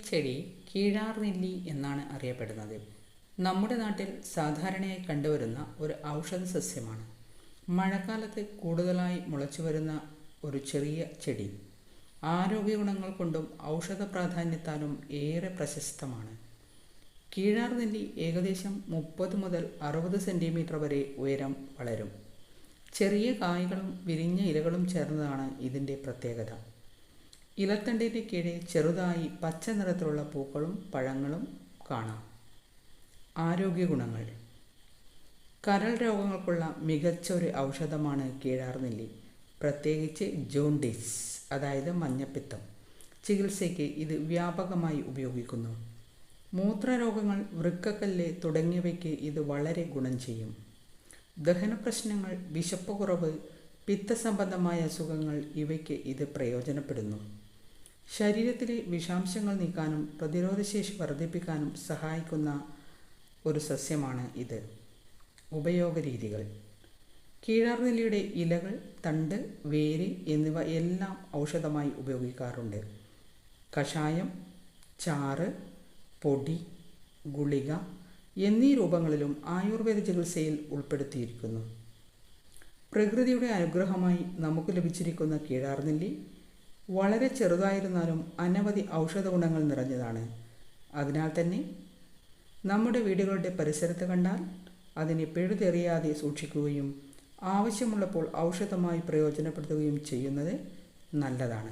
ചെടി കീഴാർ നെല്ലി എന്നാണ് അറിയപ്പെടുന്നത്. നമ്മുടെ നാട്ടിൽ സാധാരണയായി കണ്ടുവരുന്ന ഒരു ഔഷധ സസ്യമാണ്. മഴക്കാലത്ത് കൂടുതലായി മുളച്ചു വരുന്ന ഒരു ചെറിയ ചെടി. ആരോഗ്യ ഗുണങ്ങൾ കൊണ്ടും ഔഷധ പ്രാധാന്യത്താലും ഏറെ പ്രശസ്തമാണ്. കീഴാർ നെല്ലി ഏകദേശം മുപ്പത് മുതൽ അറുപത് സെന്റിമീറ്റർ വരെ ഉയരം വളരും. ചെറിയ കായ്കളും വിരിഞ്ഞ ഇലകളും ചേർന്നതാണ് ഇതിന്റെ പ്രത്യേകത. ഇലത്തണ്ടിന്റെ കീഴിൽ ചെറുതായി പച്ച നിറത്തിലുള്ള പൂക്കളും പഴങ്ങളും കാണാം. ആരോഗ്യ ഗുണങ്ങൾ കരൾ രോഗങ്ങൾക്കുള്ള മികച്ച ഒരു ഔഷധമാണ് കീഴാർനെല്ലി. പ്രത്യേകിച്ച് ജോണ്ടിസ് അതായത് മഞ്ഞപ്പിത്തം. ചികിത്സയ്ക്ക് ഇത് വ്യാപകമായി ഉപയോഗിക്കുന്നു. മൂത്രരോഗങ്ങൾ വൃക്കക്കല്ല് തുടങ്ങിയവയ്ക്ക് ഇത് വളരെ ഗുണം ചെയ്യും. ദഹന പ്രശ്നങ്ങൾ വിശപ്പ് കുറവ് പിത്തസംബന്ധമായ അസുഖങ്ങൾ ഇവയ്ക്ക് ഇത് പ്രയോജനപ്പെടുന്നു. ശരീരത്തിലെ വിഷാംശങ്ങൾ നീക്കാനും പ്രതിരോധശേഷി വർദ്ധിപ്പിക്കാനും സഹായിക്കുന്ന ഒരു സസ്യമാണ് ഇത്. ഉപയോഗരീതികൾ. കീഴാർനെല്ലിയുടെ ഇലകൾ തണ്ട് വേര് എന്നിവ എല്ലാം ഔഷധമായി ഉപയോഗിക്കാറുണ്ട്. കഷായം ചാറ് പൊടി ഗുളിക എന്നീ രൂപങ്ങളിലും ആയുർവേദ ചികിത്സയിൽ ഉൾപ്പെടുത്തിയിരിക്കുന്നു. പ്രകൃതിയുടെ അനുഗ്രഹമായി നമുക്ക് ലഭിച്ചിരിക്കുന്ന കീഴാർനെല്ലി വളരെ ചെറുതായിരുന്നാലും അനവധി ഔഷധ ഗുണങ്ങൾ നിറഞ്ഞതാണ്. അതിനാൽ തന്നെ നമ്മുടെ വീടുകളുടെ പരിസരത്ത് കണ്ടാൽ അതിനെ പിഴുതെറിയാതെ സൂക്ഷിക്കുകയും ആവശ്യമുള്ളപ്പോൾ ഔഷധമായി പ്രയോജനപ്പെടുത്തുകയും ചെയ്യുന്നത് നല്ലതാണ്.